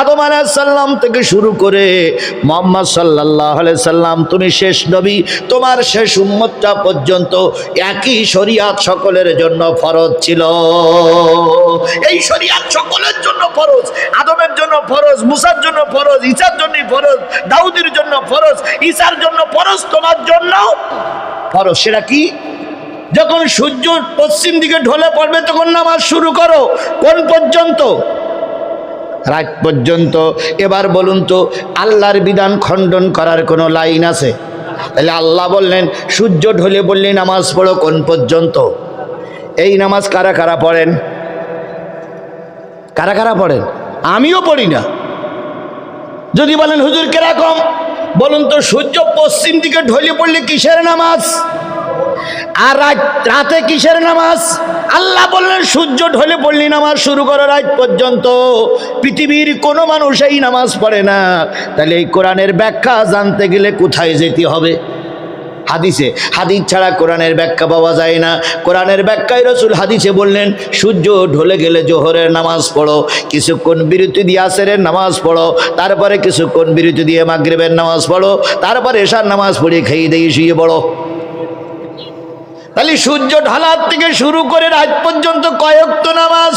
আদম আলাইসাল্লাম থেকে শুরু করে মোহাম্মদ সাল্লাহ সাল্লাম, তুমি শেষ নবী, তোমার শেষ উম্মতটা পর্যন্ত একই শরিয়াত সকলের জন্য ফরজ ছিল। এই শরিয়াত সকলের জন্য ফরজ, আদমের জন্য ফরজ, মুসার জন্য ফরজ, ঈসার জন্য ফরজ, দাউদের জন্য ফরজ, ঈসার জন্য ফরজ, তোমার জন্য ফরজ। সেটা কি? যখন সূর্য পশ্চিম দিকে ঢলে পড়বে, তখন নামাজ শুরু করো। কোন পর্যন্ত? রাত পর্যন্ত। এবার বলুন তো, আল্লাহর বিধান খণ্ডন করার কোনো লাইন আছে? তাহলে আল্লাহ বললেন, সূর্য ঢলে বললে নামাজ পড়ো কোন পর্যন্ত? এই নামাজ কারা কারা পড়েন? কারা কারা পড়েন? আমিও পড়ি না। যদি বলেন, হুজুর কীরকম? বলুন তো, সূর্য পশ্চিম দিকে ঢলে পড়লে কিসের নামাজ? আর রাত কিসের নামাজ? আল্লাহ বললেন, সূর্য ঢলে পড়লি নামাজ শুরু করো রাত পর্যন্ত। পৃথিবীর কোনো মানুষ এই নামাজ পড়ে না। তাহলে এই কোরআনের ব্যাখ্যা জানতে গেলে কোথায় যেতে হবে? হাদিসে, হাদিস ছাড়া কোরআনের ব্যাখ্যা পাওয়া যায় না। কোরআনের ব্যাখ্যায় রসুল হাদিসে বললেন, সূর্য ঢলে গেলে জোহরের নামাজ পড়ো, কিছুক্ষণ বিরতি দিয়ে আসেরের নামাজ পড়ো, তারপরে কিছুক্ষণ বিরতি দিয়ে মাগরিবের নামাজ পড়ো, তারপরে এশার নামাজ পড়ে খেয়ে দিয়ে শুয়ে পড়ো। তাহলে সূর্য ঢালার থেকে শুরু করে রাত পর্যন্ত কয়েকত নামাজ।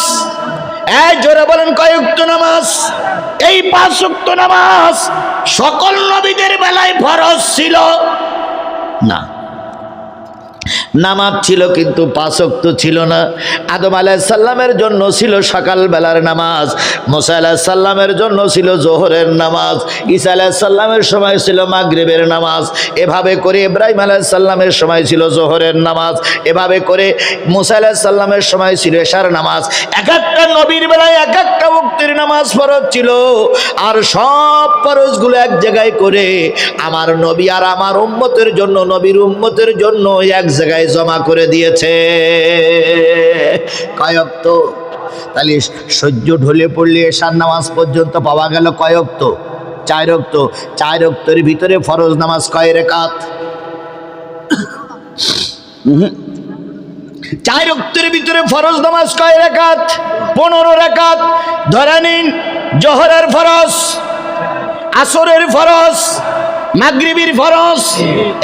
এই জোরে বলেন কয়েকত নামাজ। এই পাঁচক্ত নামাজ সকল নবীদের বেলায় ফরজ ছিল। না। নামাজ ছিল কিন্তু পাঁচক্ত ছিল না। আদম আলাইসাল্লামের জন্য ছিল সকালবেলার নামাজ, মোসা আলাহিসাল্লামের জন্য ছিল জোহরের নামাজ, ঈসা আলাহিসাল্লামের সময় ছিল মাগরিবের নামাজ, এভাবে করে ইব্রাহিম আলাহিসাল্লামের সময় ছিল জোহরের নামাজ, এভাবে করে মুসা আলাহিসাল্লামের সময় ছিল এশার নামাজ। এক একটা নবীর বেলায় এক একটা নামাজ ফরজ ছিল, আর সব ফরজগুলো এক জায়গায় করে আমার নবী আর আমার উম্মতের জন্য, নবীর উম্মতের জন্য এক জায়গায় জমা করে দিয়েছে। কয়ক্ত তাহলে সহ্য ঢলে পড়লে এশার নামাজ পর্যন্ত পাওয়া গেল কয়ক্ত চার রক্ত, চার রক্তের ভিতরে ফরজ নামাজ কয় রেখাত? চার রক্তের ভিতরে ফরজ নামাজ কয় রেখাত পনেরো রেখাত ধরে নিন, জহরের ফরজ, আসরের ফরজ, মাগরিবির ফরজ,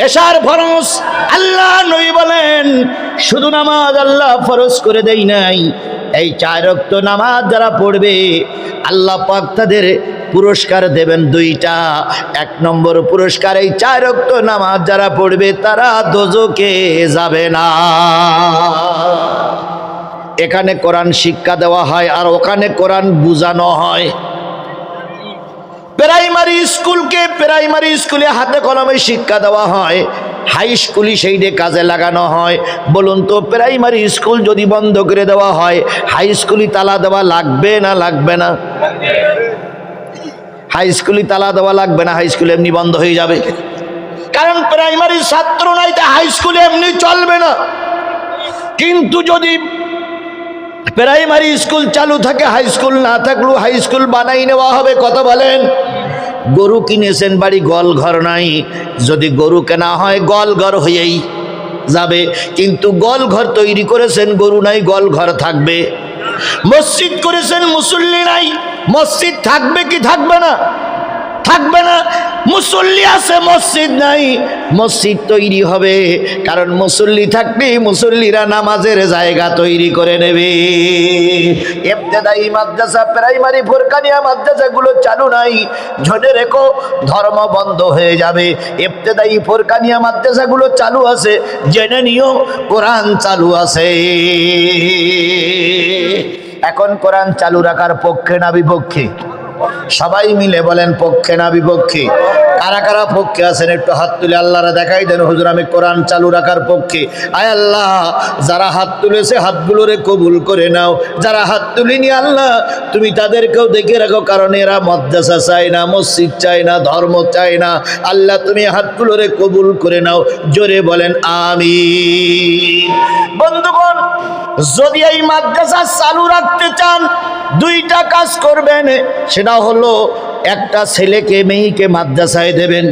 এশার ফরস আল্লাহ নই বলেন, শুধু নামাজ আল্লাহ ফরজ করে দেই নাই। এই চার রক্ত নামাজ যারা পড়বে আল্লাহ পাক তাদের পুরস্কার দেবেন দুইটা। এক নম্বর পুরস্কার এই চার রক্ত নামাজ যারা পড়বে তারা দোজকে যাবে না। এখানে কোরআন শিক্ষা দেওয়া হয় আর ওখানে কোরআন বুঝানো হয়। প্রাইমারি স্কুলকে প্রাইমারি স্কুলে হাতে কলমে শিক্ষা দেওয়া হয়। হাই স্কুলই সেইটে কাজে লাগানো হয়। বলুন তো, প্রাইমারি স্কুল যদি বন্ধ করে দেওয়া হয়, হাই স্কুলই তালা দেওয়া লাগবে না লাগবে না? হাই স্কুলই তালা দেওয়া লাগবে না, হাই স্কুল এমনি বন্ধ হয়ে যাবে। কারণ প্রাইমারি ছাত্র নাই, তা হাই স্কুলে এমনি চলবে না। কিন্তু যদি প্রাইমারি স্কুল চালু থাকে, হাই স্কুল না থাকলেও হাই স্কুল বানাই নেওয়া হবে, কথা বলেন। গরু কিনেছেন বাড়ি, গল ঘর নাই। যদি গরু কেনা হয়, গল ঘর হয়েই যাবে। কিন্তু গল ঘর তৈরি করেছেন, গরু নাই, গল ঘর থাকবে। মসজিদ করেছেন, মুসল্লি নাই। মসজিদ থাকবে কি থাকবে না? থাকবে না। মুসল্লি আছে, মসজিদ নাই, মসজিদ তৈরি হবে। কারণ মুসল্লি থাকলে মুসল্লিরা নামাজের জায়গা তৈরি করে নেবে। এমতেদাই মাদ্রাসা, প্রাইমারি, ফোরকানিয়া মাদ্রাসাগুলো চালু নাই। ঝনে রেখো, ধর্ম বন্ধ হয়ে যাবে। এমতেদাই ফোরকানিয়া মাদ্রাসাগুলো চালু আছে, জেনে নিও, কোরআন চালু আছে। এখন কোরআন চালু রাখার পক্ষে না বিপক্ষে? সবাই মিলে বলেন পক্ষে না বিপক্ষে। কারা কারা পক্ষে আছেন, একটু হাত তুলে আল্লাহরা দেখাই দেন, হুজুর, আমি কোরআন চালু রাখার পক্ষে। আয় আল্লাহ, যারা হাত তুলেছে, হাতগুলোরে কবুল করে নাও। যারা হাত তুলিনি আল্লাহ, তুমি তাদেরকেও দেখে রাখো, কারণ এরা মাদ্রাসা চায় না, মসজিদ চায় না, ধর্ম চায় না। আল্লাহ, তুমি হাতগুলোরে কবুল করে নাও। জোরে বলেন আমি বন্ধুগণ, যদি এই মাদ্রাসা চালু রাখতে চান, দুইটা কাজ করবেন। সেটা হলো একটা ছেলেকে মেয়েকে মাদ্রাসায় দেবেন।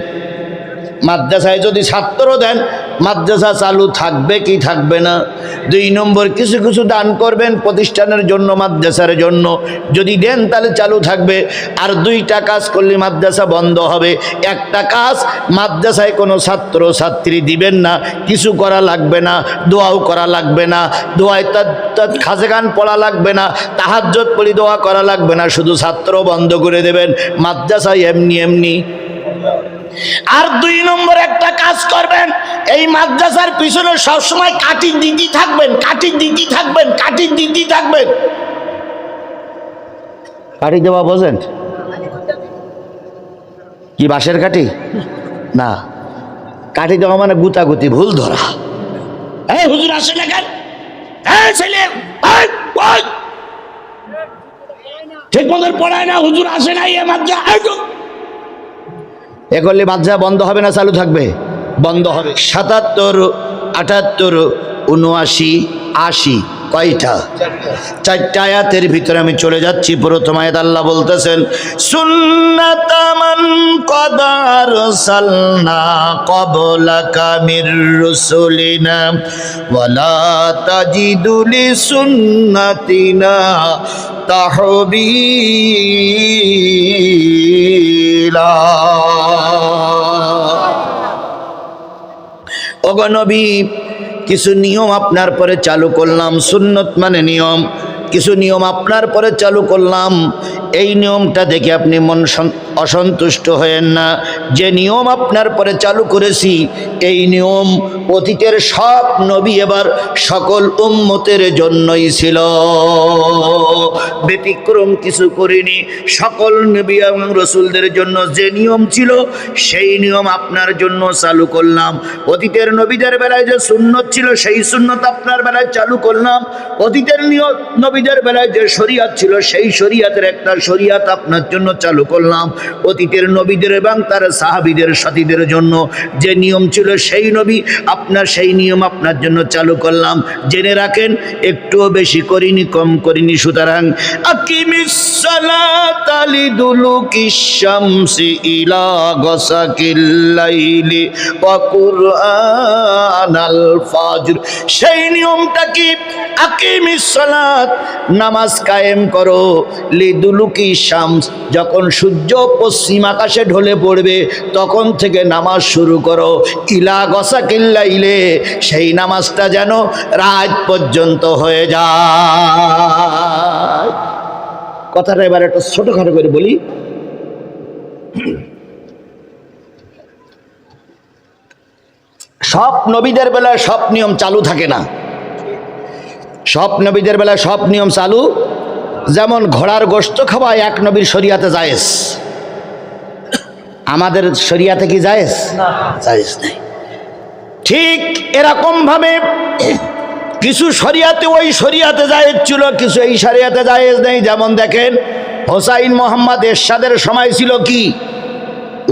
মাদ্রাসায় যদি ছাত্র দেন মাদ্রাসা চালু থাকবে কি থাকবে না? দুই নম্বর, কিছু কিছু দান করবেন প্রতিষ্ঠানের জন্য, মাদ্রাসার জন্য। যদি দেন, তাহলে চালু থাকবে। আর দুইটা কাজ করলে মাদ্রাসা বন্ধ হবে। একটা কাজ, মাদ্রাসায় কোনো ছাত্র ছাত্রী দিবেন না। কিছু করা লাগবে না, দোয়াও করা লাগবে না। দোয়ায় তার তার খাজে গান পড়া লাগবে না। তাহাজ্জত পড়ি দোয়া করা লাগবে না। শুধু ছাত্র বন্ধ করে দেবেন। মাদ্রাসায় এমনি এমনি। আর দুই নম্বর একটা কাজ করবেন এই মাদ্রাসার পিছনে সবসময় কাঠির দিদি থাকবেন কাঠির দিদি থাকবেন কাঠির দিদি থাকবেন। কাঠি দেওয়া বোঝেন? কি বাঁশের কাঠি? না। কাঠি দেওয়া মানে গুতাগুতি ভুল ধরা। এই হুজুর আসে না কেন? এই ছেলে। ঠিক মতো পড়ায় না হুজুর আসে না এ মাদ্রা এই তো। এ করলে মাদ্রাসা বন্ধ হবে না চালু থাকবে। বন্ধ হবে। সাতাত্তর আটাত্তর উনআশি আশি। কয়টা? চারটা আয়াতের ভিতরে আমি চলে যাচ্ছি। প্রথম আয়াত আল্লাহ বলতেছেন সুন্নাতামান কদার সালনা কবলাকা মির রুসুলিনা ওয়ালা তাজিদুলি সুন্নাতিনা তাহবিলা। অগনবী কিছু নিয়ম আপনার পরে চালু করলাম, সুন্নত মানে নিয়ম। কিছু নিয়ম আপনার পরে চালু করলাম, এই নিয়মটা দেখে আপনি মন অসন্তুষ্ট হয়েন না। যে নিয়ম আপনার পরে চালু করেছি, এই নিয়ম অতীতের সব নবী এবার সকল উম্মতের জন্যই ছিল। ব্যতিক্রম কিছু করিনি। সকল নবী এবং রসুলদের জন্য যে নিয়ম ছিল, সেই নিয়ম আপনার জন্য চালু করলাম। অতীতের নবীদের বেলায় যে সুন্নত ছিল, সেই সুন্নত আপনার বেলায় চালু করলাম। অতীতের নিয়ম নবীদের বেলায় যে শরিয়াত ছিল, সেই শরিয়াতের একটা শরিয়াত আপনার জন্য চালু করলাম। অতীতের নবীদের এবং তার সাহাবিদের, সাথীদের জন্য যে নিয়ম ছিল, সেই নবী আপনার, সেই নিয়ম আপনার জন্য চালু করলাম। জেনে রাখেন, একটুও বেশি করিনি, কম করিনি, সুতরাং আকিমিস সালাত লিদুলুকিশ শামসি ইলা গাসাকিল লাইলি ওয়া কুরআনাল ফাজর। সেই নিয়মটা কি? আকিমিস সালাত, নামাজ কায়েম করো। লিদুলুকি শামস, যখন সূর্য পশ্চিম আকাশে ঢলে পড়বে, তখন থেকে নামাজ শুরু করো। ইলা গসা কিল্লাইলে সেই নামাজটা যেন রাত পর্যন্ত হয়ে যায়। কথাটা এবার একটা ছোটখাটো করে বলি। সব নবীদের বেলায় সব নিয়ম চালু থাকে না। সব নবীদের বেলায় সব নিয়ম চালু। যেমন ঘোড়ার গোস্ত খাওয়া এক নবীর শরিয়াতে জায়েজ। আমাদের শরিয়াতে কি জায়েজ? জায়েজ নাই। ঠিক এরকম ভাবে কিছু শরিয়াতে ওই শরিয়াতে জায়েজ ছিল কিছু এই শরিয়াতে জায়েজ নেই। যেমন দেখেন হোসাইন মোহাম্মদ এরশাদের সময় ছিল কি?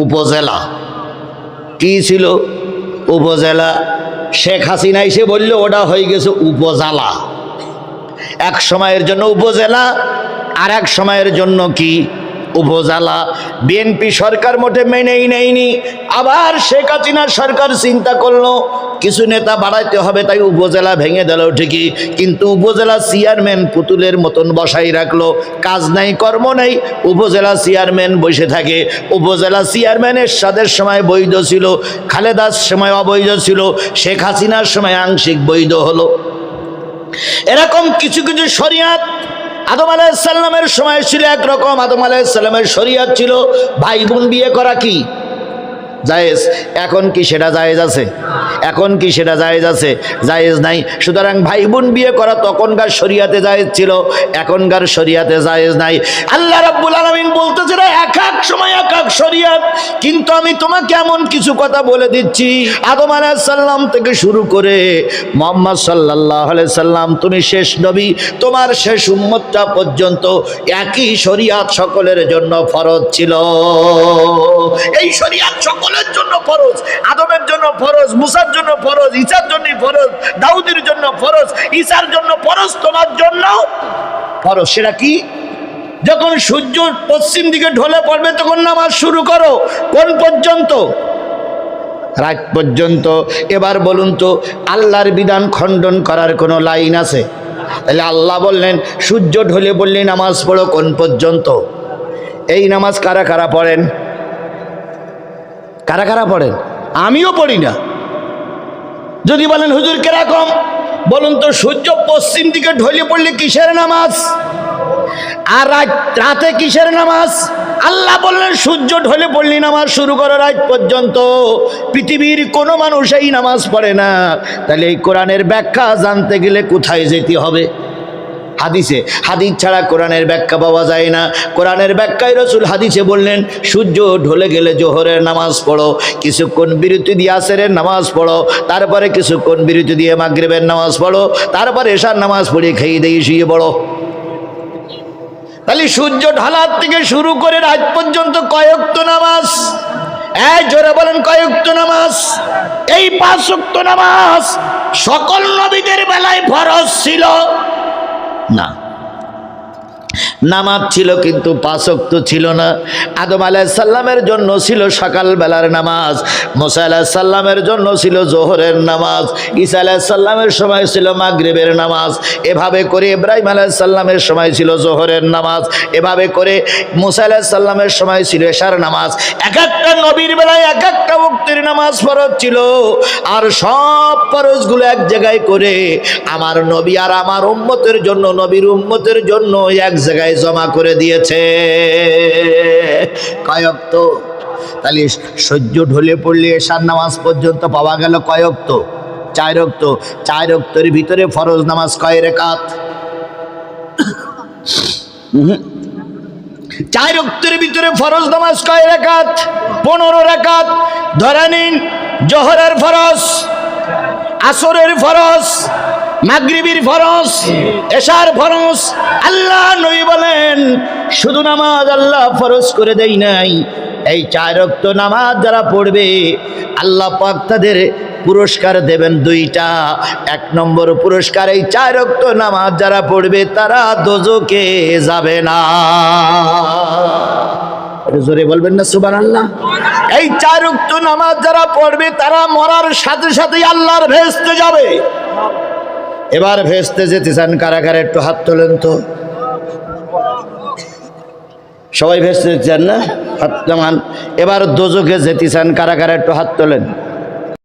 উপজেলা। কি ছিল? উপজেলা। শেখ হাসিনা এসে বলল ওটা হয়ে গেছে উপজেলা। এক সময়ের জন্য উপজেলা, আর এক সময়ের জন্য কি? উপজেলা। বিএনপি সরকার মোটে মেনেই নেয়নি। আবার শেখ হাসিনা সরকার চিন্তা করল, কিছু নেতা বাড়াইতে হবে, তাই উপজেলা ভেঙে দিল ঠিকই। কিন্তু উপজেলা চেয়ারম্যান পুতুলের মতন বসাই রাখল। কাজ নাই, কর্ম নেই, উপজেলা চেয়ারম্যান বসে থাকে। উপজেলা চেয়ারম্যানের সাদের সময় বৈধ ছিল, খালেদার সময় অবৈধ ছিল, শেখ হাসিনার সময় আংশিক বৈধ হলো। এরকম কিছু কিছু শরিয়াত আদম আলাইসাল্লামের সময় ছিল, একরকম আদম আলাইসাল্লামের শরিয়াত ছিল। ভাই বোন বিয়ে করা কি? জায়েজ। এখন কি সেটা জায়েজ আছে? এখন কি সেটা জায়েজ আছে? জায়েজ নাই। সুতরাং ভাই বোন বিয়ে করা তখনকার শরিয়াতে জায়েজ ছিল, এখনকার শরিয়াতে জায়েজ নাই। আল্লাহ রাব্বুল আলামিন বলতেছে না, এক এক সময় এক এক শরিয়াত। কিন্তু আমি তোমাকে এমন কিছু কথা বলে দিচ্ছি। আদম সাল্লাম থেকে শুরু করে মোহাম্মদ আলাইহি সাল্লাম, তুমি শেষ নবী, তোমার শেষ উম্মতটা পর্যন্ত একই শরিয়াত সকলের জন্য ফরজ ছিল। এই শরিয়াত সকলের জন্য ফরজ, আদমের জন্য ফরজ, মুসার জন্য ফরজ ঈসার জন্য ফরজ, দাউদের জন্য ফরজ ঈসার জন্য ফরজ, তোমার জন্য ফরজ। সেটা কি? যখন সূর্য পশ্চিম দিকে ঢলে পড়বে, তখন নামাজ শুরু করো। কোন পর্যন্ত? রাত পর্যন্ত। এবার বলুন তো, আল্লাহর বিধান খণ্ডন করার কোনো লাইন আছে? তাহলে আল্লাহ বললেন, সূর্য ঢলে বললেন নামাজ পড়ো কোন পর্যন্ত? এই নামাজ কারা কারা পড়েন? কারা কারা পড়েন? আমিও পড়ি না। যদি বলেন, হুজুর কীরকম বলুন তো, সূর্য পশ্চিম দিকে ঢলে পড়লে কিসের নামাজ? আর রাত, রাতে কিসের নামাজ? আল্লাহ বললেন, সূর্য ঢলে পড়লি নামাজ শুরু করো রাত পর্যন্ত। পৃথিবীর কোনো মানুষ এই নামাজ পড়ে না। তাহলে এই কোরআনের ব্যাখ্যা জানতে গেলে কোথায় যেতে হবে? হাদিসে, হাদিস ছাড়া কোরআনের ব্যাখ্যা পাওয়া যায় না। কোরআনের ব্যাখ্যায় রসুল হাদিসে বললেন, সূর্য ঢলে গেলে জোহরের নামাজ পড়ো, কিছুক্ষণ বিরতি দিয়ে আসরের নামাজ পড়ো, তারপরে কিছুক্ষণ বিরতি দিয়ে মাগরিবের নামাজ পড়ো, তারপরে এশার নামাজ পড়ে খেয়ে দিয়ে শুয়ে পড়ো। তাহলে সূর্য ঢালার থেকে শুরু করে রাত পর্যন্ত কয়েকত নামাজ। এই জোরে বলেন কয়েকত নামাজ। এই পাঁচক্ত নামাজ সকল নবীদের বেলায় ফরজ ছিল। না। নামাজ ছিল কিন্তু পাঁচক্ত ছিল না। আদম আলাইসাল্লামের জন্য ছিল সকালবেলার নামাজ, মোসা আলাহিসাল্লামের জন্য ছিল জোহরের নামাজ, ঈসা আলাহিসাল্লামের সময় ছিল মাগরিবের নামাজ, এভাবে করে ইব্রাহিম আলাহিসাল্লামের সময় ছিল জোহরের নামাজ, এভাবে করে মুসা আলাহিসাল্লামের সময় ছিল এশার নামাজ। এক একটা নবীর বেলায় এক একটা মুক্তির নামাজ ফরজ ছিল। আর সব ফরজগুলো এক জায়গায় করে আমার নবী আর আমার উম্মতের জন্য, নবীর উম্মতের জন্য এক জায়গায় জমা করে দিয়েছে। কয়ক্ত তাহলে সহ্য ঢলে পড়লে এশার নামাজ পর্যন্ত পাওয়া গেল কয়ক্ত চার রক্ত চার রক্তের ভিতরে ফরজ নামাজ কয় রেখাত? চার রক্তের ভিতরে ফরজ নামাজ কয় রেখাত? পনেরো রেখাত। ধরে নিন, জহরের ফরজ। আসরের ফরজ, মাগরিবির ফরজ, এশার ফরজ, আল্লাহ নবী বলেন, শুধু নামাজ আল্লাহ ফরজ করে দেই নাই। এই চার রক্ত নামাজ যারা পড়বে, আল্লাহ পাক তাদের পুরস্কার দেবেন দুইটা। এক নম্বর পুরস্কার, এই চার রক্ত নামাজ যারা পড়বে, তারা দোজকে যাবে না। জোরে বলবেন না সুবান আল্লাহ এই চার উক্ত নামাজ যারা পড়বে, তারা মরার সাথে সাথে আল্লাহর ভেস্তে যাবে। এবার ভেস্তে যেতে চান কারাগারে একটু হাত তোলেন তো। সবাই ভেস্তে চান না? হাত এবার দোজকে যেতে চান কারাগারে একটু হাত তোলেন।